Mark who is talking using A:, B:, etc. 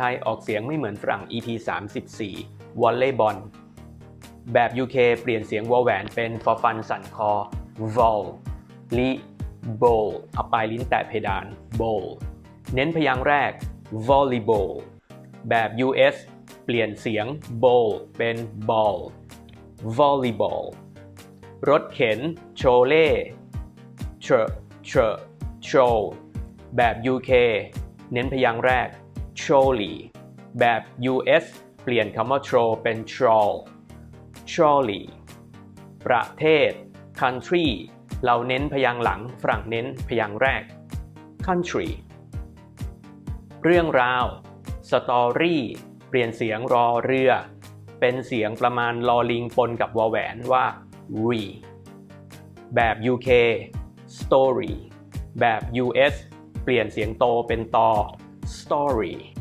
A: ไทยออกเสียงไม่เหมือนฝรั่ง EP 34วอลเลย์บอล แบบ UK เปลี่ยนเสียงวอแหวนเป็นฟอฟันสั่นคอ vol ลิ bowl เอาปลายลิ้นแตะเพดาน bowl เน้นพยางค์แรก volleyball แบบ US เปลี่ยนเสียง bowl เป็น ball volleyball รถเข็นโชเล่เชเชโชแบบ UK เน้นพยางค์แรก trolley แบบ US เปลี่ยนคำว่า troll เป็น troll trolley ประเทศ country เราเน้นพยางหลัง ฝรั่งเน้นพยางแรก country เรื่องราว story เปลี่ยนเสียงรอเรือ เป็นเสียงประมาณลอลิงปนกับวอแหวนว่า re แบบ UK story แบบ US เปลี่ยนเสียงโตเป็นตอ story.